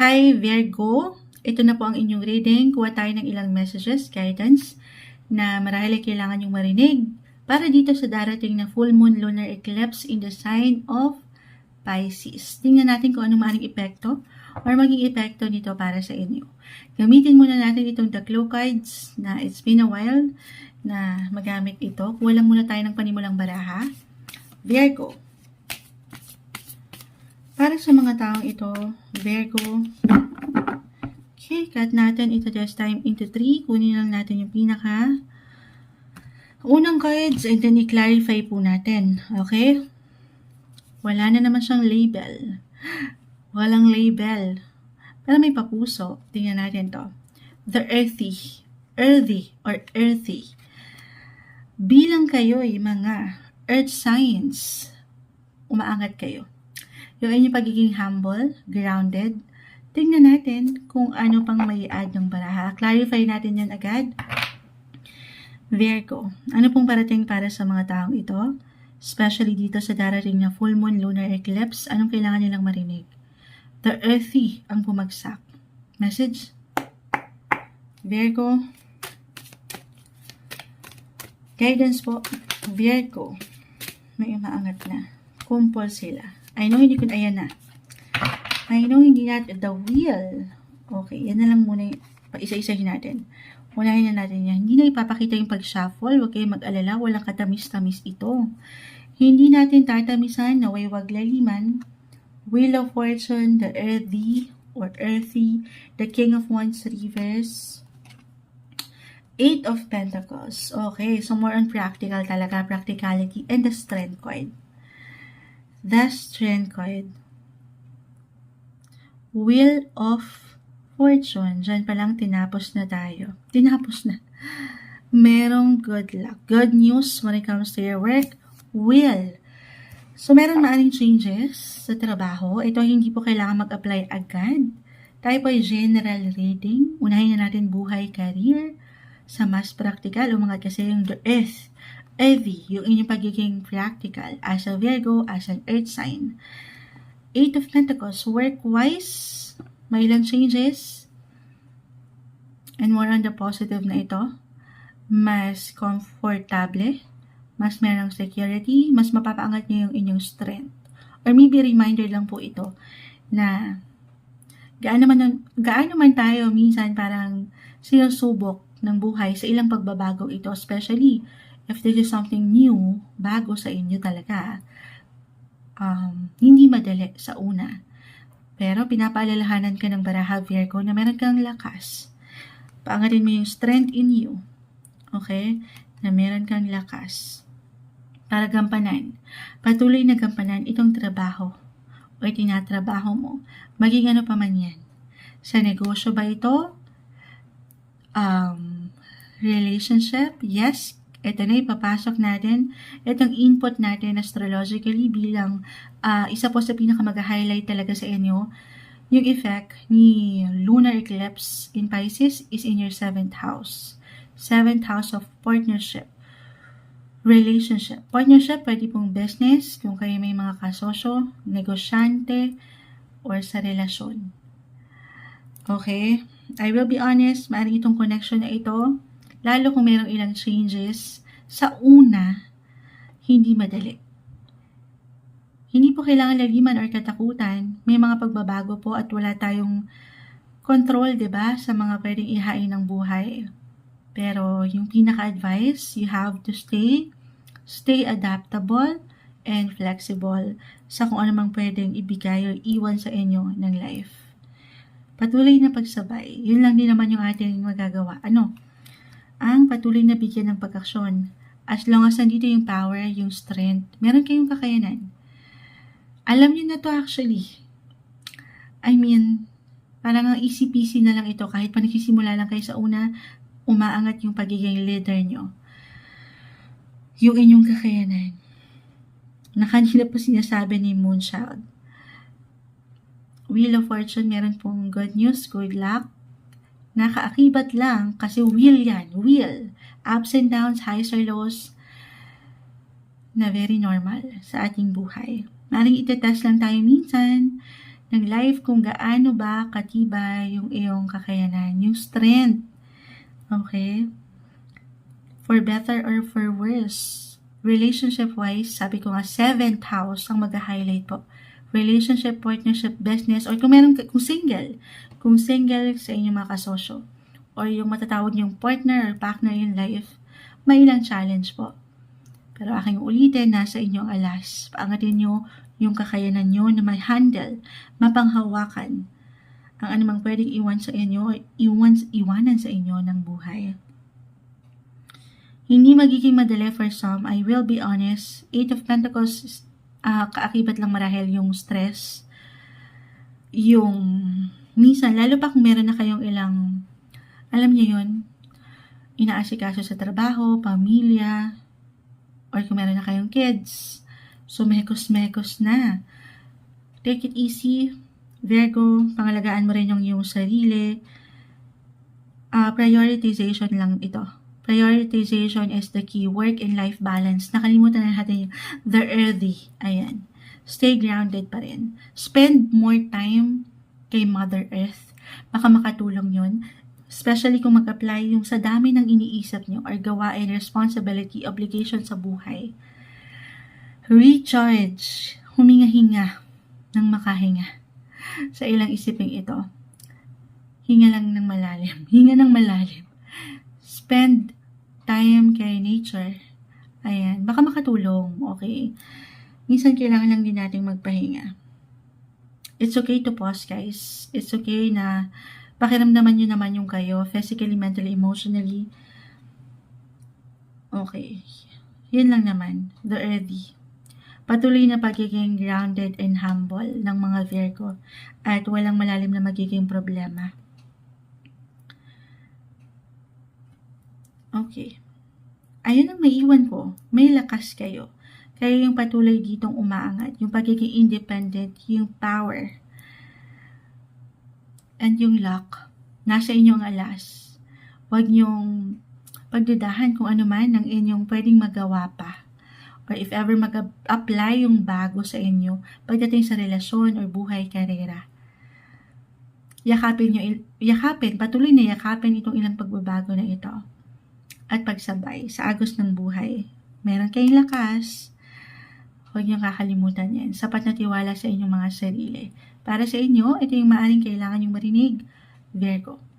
Hi Virgo, ito na po ang inyong reading. Kuha tayo ng ilang messages, guidance na marahil ay kailangan yung marinig para dito sa darating na full moon lunar eclipse in the sign of Pisces. Tingnan natin kung anong maaring epekto or maging epekto nito para sa inyo. Gamitin muna natin itong the clue cards na it's been a while na magamit ito. Kuha lang muna tayo ng panimulang baraha. Virgo. Para sa mga taong ito, Virgo, Okay, cut natin ito this time into 3. Kunin lang natin yung pinaka unang cards and then i-clarify po natin. Okay? Wala na naman siyang label. Walang label. Pero may papuso. Tingnan natin to. The earthy. Earthy or earthy. Bilang kayo ay mga earth signs, umaangat kayo. Yung inyong pagiging humble, grounded, Tingnan natin kung ano pang may add ng baraha. Clarify natin yan agad. Virgo, ano pong parating para sa mga taong ito? Especially dito sa darating na full moon lunar eclipse, anong kailangan nilang marinig? The earthy ang bumagsak. Message? Virgo. Guidance po. Virgo. May umaangat na. Kumpol sila. I know hindi ko, ayan na. I know hindi natin, the wheel. Okay, yan na lang muna, pa-isa-isahin natin. Unahin na natin yan. Hindi na ipapakita yung pag-shuffle. Huwag kayong mag-alala. Walang katamis-tamis ito. Hindi natin tatamisan na waywag laliman. Wheel of Fortune, the earthy or earthy, the King of Wands reverse. Eight of Pentacles. Okay, so more on practical talaga, practicality, and the Strength card. The Strength card. Wheel of Fortune. Diyan pa lang tinapos na tayo. Tinapos na. Merong good luck. Good news when it comes to your work. Will. So, meron maaring changes sa trabaho. Ito hindi po kailangan mag-apply agad. Tayo po general reading. Unahin na natin buhay, career. Sa mas practical, umangat kasi yung the earth. Heavy, yung inyong pagiging practical as a Virgo, as an earth sign. Eight of Pentacles, work-wise, may ilang changes. And more on the positive na ito. Mas comfortable, mas merong security, mas mapapaangat niyo yung inyong strength. Or maybe reminder lang po ito na gaano man, gaano man tayo minsan parang sinusubok ng buhay sa ilang pagbabago ito, especially if this is something new, bago sa inyo talaga um, hindi madali sa una. Pero pinapaalalahanan ka ng baraha Virgo na meron kang lakas. Paangarin mo yung strength in you. Okay? Na meron kang lakas. Para gampanan. Patuloy na gampanan itong trabaho o tinatrabaho mo. Maging ano pa man yan. Sa negosyo ba ito? Um, relationship? Yes, ito na ipapasok natin, itong input natin astrologically bilang uh, isa po sa pinaka-mag-highlight talaga sa inyo, yung effect ni lunar eclipse in Pisces is in your seventh house. Seventh house of partnership. Relationship. Partnership, pwede pong business, kung kayo may mga kasosyo, negosyante, or sa relasyon. Okay? I will be honest, maaaring itong connection na ito, Lalo kung mayroong ilang changes, sa una, hindi madali. Hindi po kailangan laliman or katakutan. May mga pagbabago po at wala tayong control, ba diba, sa mga pwedeng ihain ng buhay. Pero yung pinaka-advice, you have to stay, stay adaptable, and flexible sa kung ano mang pwedeng ibigay o iwan sa inyo ng life. Patuloy na pagsabay. Yun lang din naman yung ating magagawa. Ano? Ang patuloy na bigyan ng pag-aksyon. As long as nandito yung power, yung strength, meron kayong kakayanan. Alam niyo na to actually. I mean, parang ang easy-peasy na lang ito. Kahit pa nagsisimula lang kayo sa una, umaangat yung pagiging leader nyo. Yung inyong kakayanan. Na kanina pa sinasabi ni Moonchild. Wheel of Fortune, meron pong good news, good luck, nakaakibat lang kasi wheel yan, wheel. Ups and downs, highs or lows na very normal sa ating buhay. Maring itetest lang tayo minsan ng life kung gaano ba katibay yung iyong kakayanan, yung strength. Okay? For better or for worse. Relationship-wise, sabi ko nga, seventh house ang mag-highlight po. Relationship, partnership, business, or kung meron kung single, kung single sa inyong mga kasosyo, or yung matatawag niyong partner or partner in life, may ilang challenge po. Pero aking ulitin, nasa inyong alas. Paangatin nyo yung kakayanan nyo na ma-handle, mapanghawakan ang anumang pwedeng iwan sa inyo, iwan, iwanan sa inyo ng buhay. Hindi magiging madali for some, I will be honest. Eight of Pentacles, uh, kaakibat lang marahil yung stress, yung minsan, lalo pa kung meron na kayong ilang, alam niyo yun, inaasikaso sa trabaho, pamilya, or kung meron na kayong kids, so mekos-mekos na. Take it easy, Virgo, pangalagaan mo rin yung iyong sarili. Uh, prioritization lang ito. Prioritization is the key. Work and life balance. Nakalimutan na natin yung the earthy. Ayan. Stay grounded pa rin. Spend more time kay Mother Earth. Baka makatulong yun. Especially kung mag-apply yung sa dami ng iniisip nyo or gawain, responsibility, obligation sa buhay. Recharge. Huminga-hinga ng makahinga sa ilang isiping ito. Hinga lang ng malalim. Hinga ng malalim. Spend time nature. Ayan. Baka makatulong. Okay. Minsan kailangan lang din nating magpahinga. It's okay to pause, guys. It's okay na pakiramdaman nyo naman yung kayo, physically, mentally, emotionally. Okay. Yun lang naman. The earthy. Patuloy na pagiging grounded and humble ng mga Virgo at walang malalim na magiging problema. Okay. Ayun ang maiwan ko. May lakas kayo. Kayo yung patuloy ditong umaangat. Yung pagiging independent, yung power, and yung luck. Nasa inyong alas. Huwag niyong pagdudahan kung ano man ang inyong pwedeng magawa pa or if ever mag-apply yung bago sa inyo pagdating sa relasyon or buhay, karera. Yakapin nyo, yakapin, patuloy na yakapin itong ilang pagbabago na ito. At pagsabay sa agos ng buhay. Meron kayong lakas, huwag nyo kakalimutan yan. Sapat na tiwala sa inyong mga sarili. Para sa inyo, ito yung maaring kailangan yung marinig. Virgo.